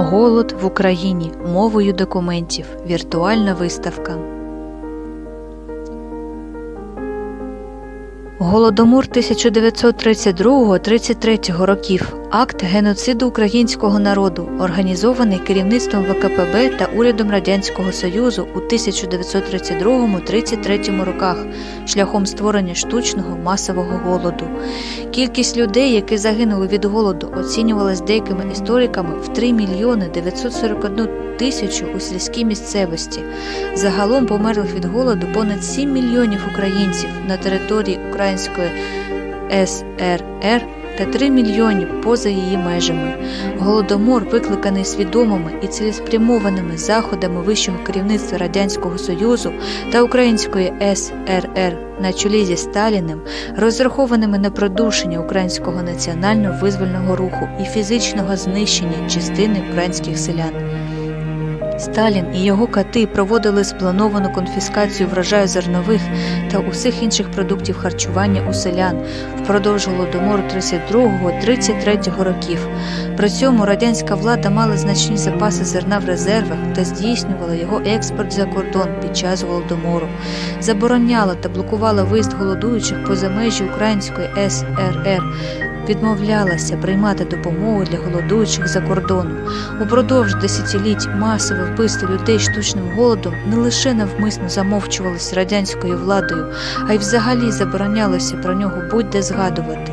Голод в Україні мовою документів. Віртуальна виставка. Голодомор 1932-33 років. Акт геноциду українського народу, організований керівництвом ВКПБ та урядом Радянського Союзу у 1932-33 роках шляхом створення штучного масового голоду. Кількість людей, які загинули від голоду, оцінювалась деякими істориками в 3 мільйони 941 тисячу у сільській місцевості. Загалом померлих від голоду понад 7 мільйонів українців на території Української СРР та 3 мільйонів поза її межами. Голодомор, викликаний свідомими і цілеспрямованими заходами вищого керівництва Радянського Союзу та Української СРР на чолі зі Сталіним, розрахованими на продушення українського національно визвольного руху і фізичного знищення частини українських селян. Сталін і його кати проводили сплановану конфіскацію врожаю зернових та усіх інших продуктів харчування у селян впродовж голодомору 32-33 років. При цьому радянська влада мала значні запаси зерна в резервах та здійснювала його експорт за кордон під час голодомору, забороняла та блокувала виїзд голодуючих поза межі Української СРР. Відмовлялася приймати допомогу для голодуючих за кордоном. Упродовж десятиліть масове вбивство людей штучним голодом не лише навмисно замовчувалося радянською владою, а й взагалі заборонялося про нього будь-де згадувати.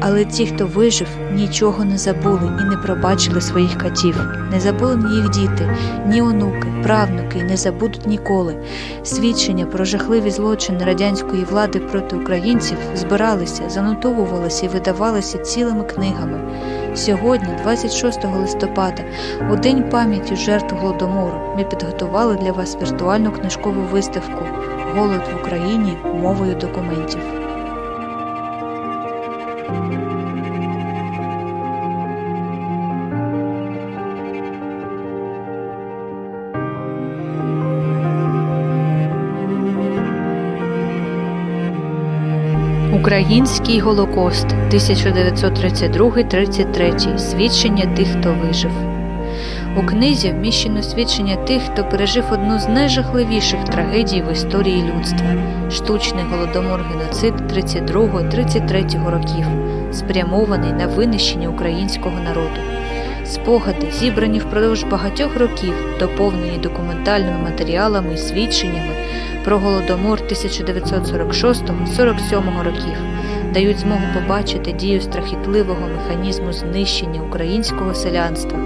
Але ті, хто вижив, нічого не забули і не пробачили своїх катів, не забули ні їх діти, ні онуки, правнуки і не забудуть ніколи. Свідчення про жахливі злочини радянської влади проти українців збиралися, занотовувалися і видавалися цілими книгами. Сьогодні, 26 листопада, у День пам'яті жертв голодомору, ми підготували для вас віртуальну книжкову виставку Голод в Україні мовою документів. Український Голокост 1932-33 Свідчення тих, хто вижив. У книзі вміщено свідчення тих, хто пережив одну з найжахливіших трагедій в історії людства штучний голодомор геноцид 32-33 років, спрямований на винищення українського народу. Спогади, зібрані впродовж багатьох років, доповнені документальними матеріалами і свідченнями про голодомор 1946-47 років, дають змогу побачити дію страхітливого механізму знищення українського селянства,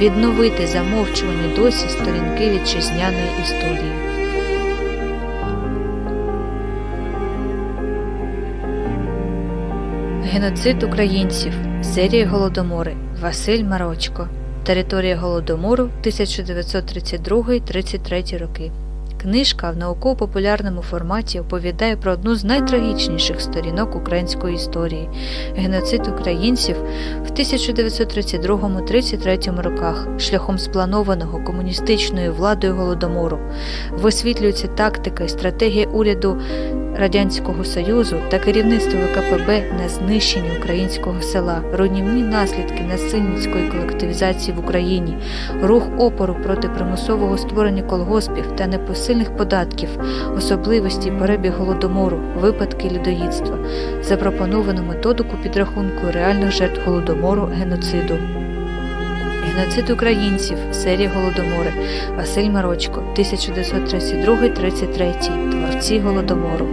відновити замовчувані досі сторінки вітчизняної історії. Геноцид українців. Серія Голодомори. Василь Марочко. Територія Голодомору 1932-33 роки. Книжка в науково-популярному форматі оповідає про одну з найтрагічніших сторінок української історії геноцид українців в 1932-33 роках шляхом спланованого комуністичною владою голодомору. Висвітлюється тактика і стратегія уряду Радянського Союзу та керівництво ВКПБ на знищення українського села, руйнівні наслідки насильницької колективізації в Україні, рух опору проти примусового створення колгоспів та непосильних податків, особливості перебіг голодомору, випадки людоїдства, запропоновану методику підрахунку реальних жертв голодомору геноциду. Геноцид українців, серія Голодомори, Василь Марочко, 1932-33, Творці Голодомору.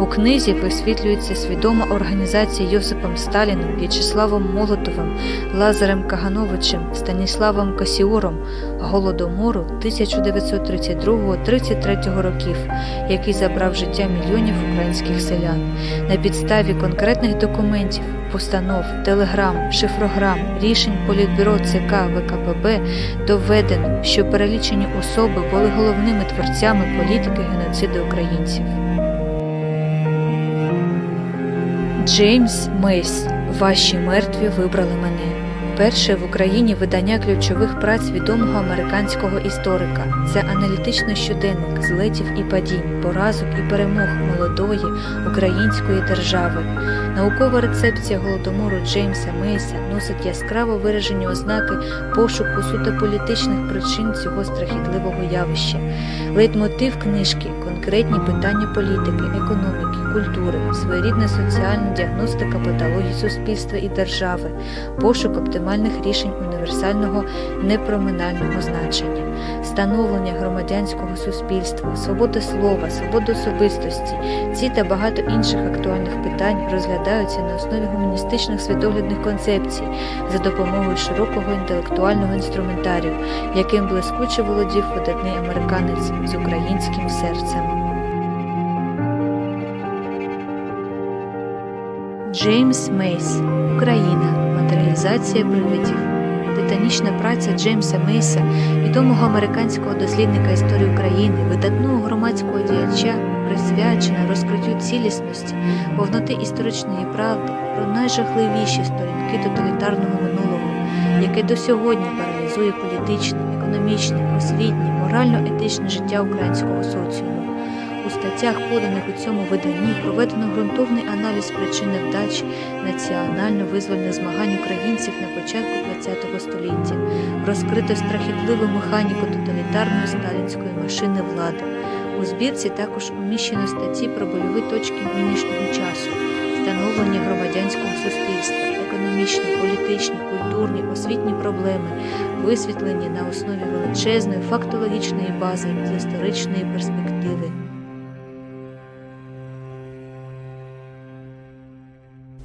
У книзі висвітлюється свідома організація Йосипом Сталіним, В'ячеславом Молотовим, Лазарем Кагановичем, Станіславом Касіором Голодомору 1932-33 років, який забрав життя мільйонів українських селян. На підставі конкретних документів, постанов, телеграм, шифрограм, рішень Політбюро ЦК ВКПБ доведено, що перелічені особи були головними творцями політики геноциду українців. Джеймс Мейс. Ваші мертві вибрали мене. Перше в Україні видання ключових праць відомого американського історика. Це аналітичний щоденник злетів і падінь, поразок і перемог молодої української держави. Наукова рецепція голодомору Джеймса Мейса носить яскраво виражені ознаки пошуку суто політичних причин цього страхітливого явища. Лейтмотив книжки конкретні питання політики, економіки, культури, своєрідна соціальна діагностика патології суспільства і держави, пошук оптимальних рішень універсального непроминального значення, становлення громадянського суспільства, свобода слова, свобода особистості. Ці та багато інших актуальних питань розглядаються на основі гуманістичних світоглядних концепцій за допомогою широкого інтелектуального інструментарію, яким блискуче володів видатний американець з українським серцем. Джеймс Мейс Україна. Матеріалізація привидів. Титанічна праця Джеймса Мейса, відомого американського дослідника історії України, видатного громадського діяча, присвячена розкриттю цілісності, повноти історичної правди про найжахливіші сторінки тоталітарного минулого, яке до сьогодні паралізує політичне, економічне, освітнє, морально-етичне життя українського соціуму. У статтях, поданих у цьому виданні, проведено ґрунтовний аналіз причин невдач національно-визвольних змагань українців на початку ХХ століття, розкрито страхітливу механіку тоталітарної сталінської машини влади. У збірці також уміщено статті про бойові точки нинішнього часу, становлення громадянського суспільства, економічні, політичні, культурні, освітні проблеми, висвітлені на основі величезної фактологічної бази з історичної перспективи.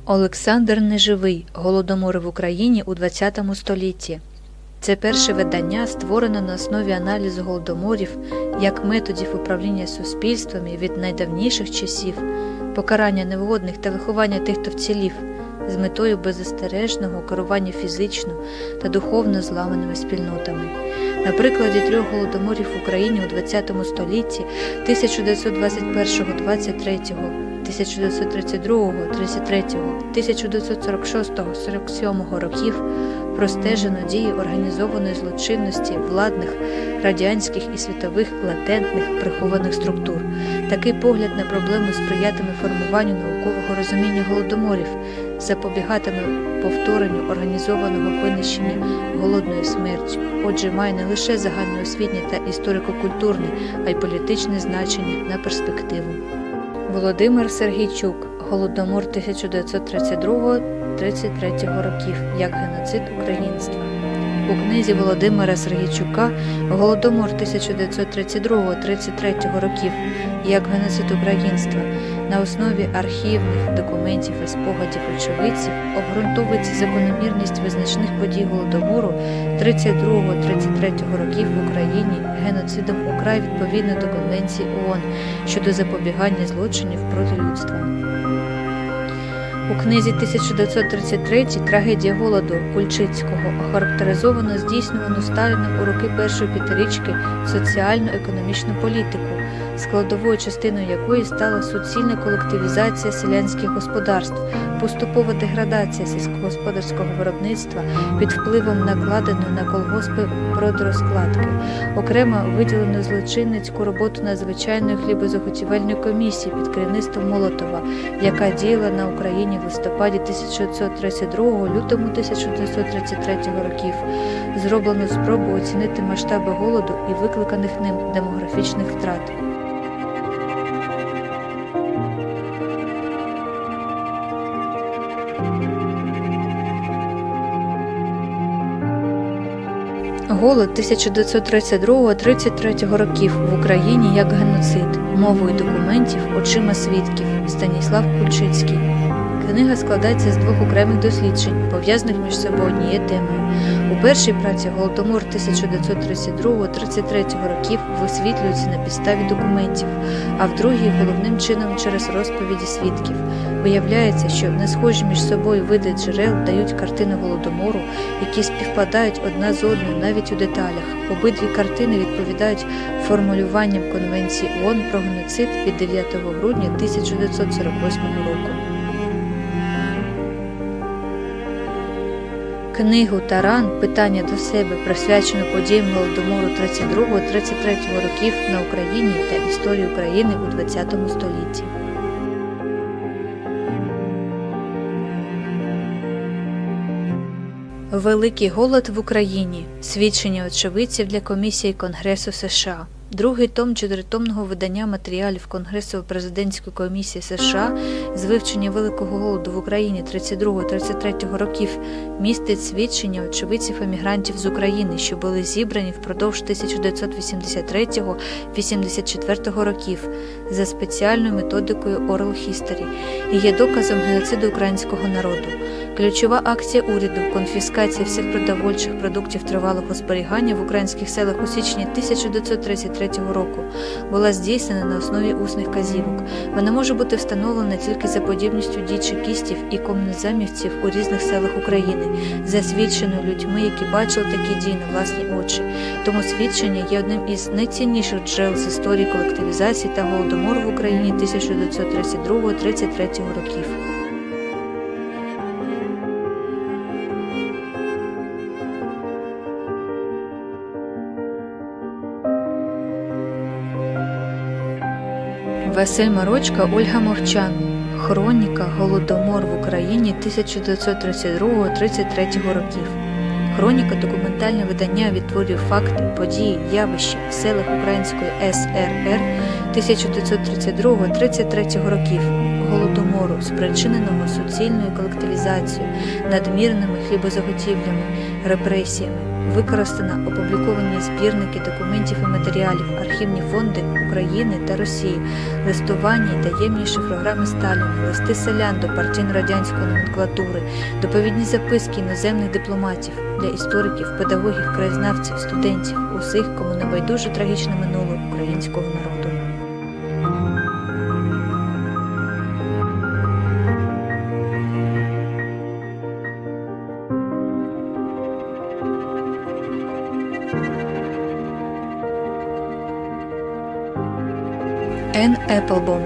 Олександр Неживий. Голодомори в Україні у ХХ столітті. Це перше видання, створене на основі аналізу голодоморів як методів управління суспільствами від найдавніших часів, покарання невгодних та виховання тих, хто вцілів, з метою беззастережного керування фізично та духовно зламаними спільнотами. На прикладі трьох голодоморів в Україні у ХХ столітті 1921-23 1932, 33, 1946, 47 років простежено дії організованої злочинності владних, радянських і світових латентних прихованих структур. Такий погляд на проблему сприятиме формуванню наукового розуміння голодоморів, запобігатиме повторенню організованого винищення голодною смертю. Отже, має не лише загальноосвітнє та історико-культурне, а й політичне значення на перспективу. Володимир Сергійчук Голодомор 1932-33 років як геноцид українства. У книзі Володимира Сергійчука Голодомор 1932-33 років як геноцид українства на основі архівних документів і спогадів очевидців обґрунтовується закономірність визначних подій Голодомору 32-33 років в Україні геноцидом украй відповідно до Конвенції ООН щодо запобігання злочинів проти людства. У книзі 1933 Трагедія голоду Кульчицького охарактеризовано здійснювану Сталіном у роки першої п'ятирічки соціально-економічну політику, складовою частиною якої стала суцільна колективізація селянських господарств, поступова деградація сільськогосподарського виробництва під впливом накладеної на колгоспи продрозкладки, окремо виділено злочинницьку роботу надзвичайної хлібозаготівельної комісії під керівництвом Молотова, яка діяла на Україні в листопаді 1932 лютому 1933 років. Зроблено спробу оцінити масштаби голоду і викликаних ним демографічних втрат. Голод 1932-33 років в Україні як геноцид, мовою документів, очима свідків Станіслав Кульчицький. Книга складається з двох окремих досліджень, пов'язаних між собою однією темою. У першій праці Голодомор 1932-33 років висвітлюється на підставі документів, а в другій головним чином через розповіді свідків. Виявляється, що не схожі між собою види джерел дають картини голодомору, які співпадають одна з одною навіть у деталях. Обидві картини відповідають формулюванням Конвенції ООН про геноцид від 9 грудня 1948 року. Книгу Таран Питання до себе присвячену подіям Голодомору 32-33 років на Україні та історії України у ХХ столітті. Великий голод в Україні. Свідчення очевидців для комісії Конгресу США. Другий том чотиритомного видання матеріалів Конгресу президентської комісії США з вивчення великого голоду в Україні 32-33 років містить свідчення очевидців емігрантів з України, що були зібрані впродовж 1983-84 років за спеціальною методикою Oral History і є доказом геноциду українського народу. Ключова акція уряду конфіскація всіх продовольчих продуктів тривалого зберігання в українських селах у січні 1933 року була здійснена на основі усних казівок. Вона може бути встановлена тільки за подібністю дій чекістів і комунізамівців у різних селах України, засвідчено людьми, які бачили такі дії на власні очі. Тому свідчення є одним із найцінніших джерел з історії колективізації та голодомору в Україні 1932-33 років. Василь Марочка, Ольга Мовчан. Хроніка Голодомор в Україні 1932-33 років. Хроніка документальне видання відтворює факти, події, явища в селах Української СРР 1932-33 років. Голодомору, спричиненого суцільною колективізацією, надмірними хлібозаготівлями, репресіями, використана опубліковані збірники документів і матеріалів, архівні фонди України та Росії, листування і таємніші програми Сталіна, листи селян до партійно-радянської номенклатури, доповідні записки іноземних дипломатів для істориків, педагогів, краєзнавців, студентів, усіх, кому небайдуже трагічне минуле українського народу.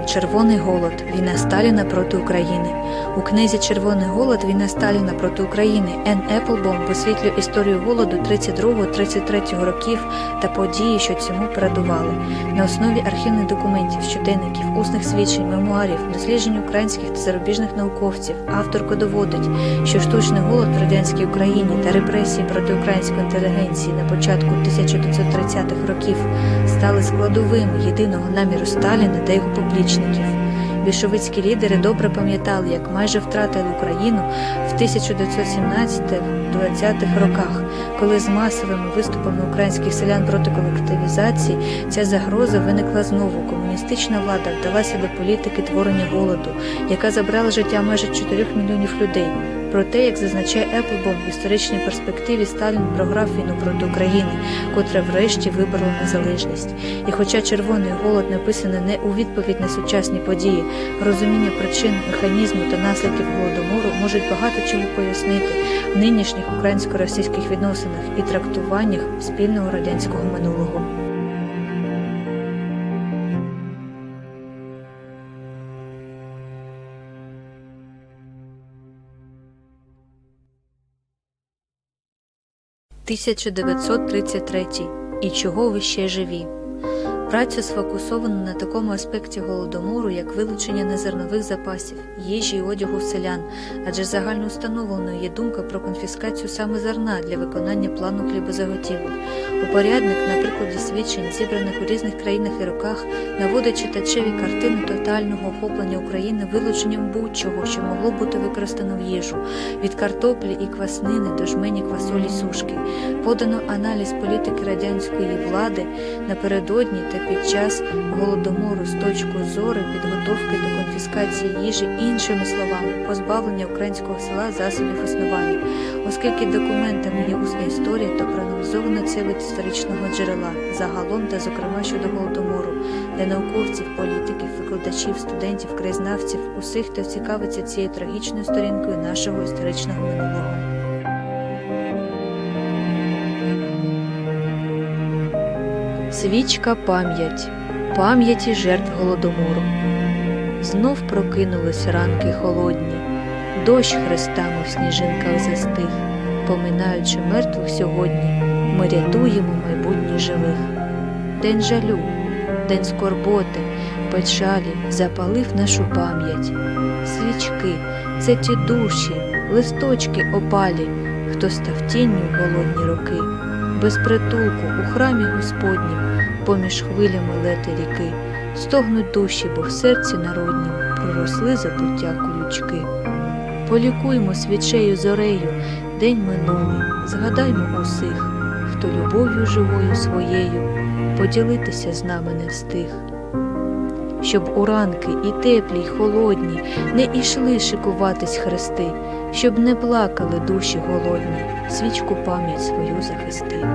Червоний голод. Війна Сталіна проти України. У книзі Червоний голод. Війна Сталіна проти України. Ен Еплбом висвітлює історію голоду 32-33 років та події, що цьому передували. На основі архівних документів, щоденників, усних свідчень, мемуарів, досліджень українських та зарубіжних науковців. Авторка доводить, що штучний голод в радянській Україні та репресії проти української інтелігенції на початку 1930-х років стали складовими єдиного наміру Сталіна та його поплічників. Більшовицькі лідери добре пам'ятали, як майже втратили Україну в 1917-20-х роках, коли з масовими виступами українських селян проти колективізації ця загроза виникла знову. Комуністична влада вдалася до політики творення голоду, яка забрала життя майже 4 мільйонів людей. Проте, як зазначає Еплбом, в історичній перспективі Сталін програв війну проти України, котра врешті виборола незалежність. І хоча червоний голод написаний не у відповідь на сучасні події, розуміння причин, механізму та наслідків голодомору можуть багато чого пояснити в нинішніх українсько-російських відносинах і трактуваннях спільного радянського минулого. «1933. І чого ви ще живі? Праця сфокусована на такому аспекті голодомору, як вилучення незернових запасів, їжі і одягу селян, адже загально установленою є думка про конфіскацію саме зерна для виконання плану хлібозаготівель. Упорядник, на прикладі свідчень, зібраних у різних країнах і роках, наводить читачеві картини тотального охоплення України вилученням будь-чого, що могло бути використано в їжу, від картоплі і кваснини до жмені квасолі сушки. Подано аналіз політики радянської влади напередодні та під час голодомору з точки зору підготовки до конфіскації їжі, іншими словами, позбавлення українського села засобів існування. Оскільки документами є усна історія, то проаналізовано це від історичного джерела, загалом та зокрема щодо голодомору, для науковців, політиків, викладачів, студентів, краєзнавців, усіх, хто цікавиться цією трагічною сторінкою нашого історичного минулого. Свічка пам'ять, пам'яті жертв голодомору. Знов прокинулись ранки холодні, дощ хрестами в сніжинках застиг, поминаючи мертвих сьогодні, ми рятуємо майбутнє живих. День жалю, день скорботи, печалі запалив нашу пам'ять. Свічки це ті душі, листочки опалі, хто став тінню в голодні роки, без притулку у храмі Господнім, поміж хвилями лети ріки, стогнуть душі, бо в серці народнім проросли забуття колючки. Полікуймо свічею зорею, день минулий, згадаймо усіх, хто любов'ю живою своєю поділитися з нами не встиг. Щоб у ранки і теплі, й холодні не ішли шикуватись хрести, щоб не плакали душі голодні, свічку пам'ять свою захисти.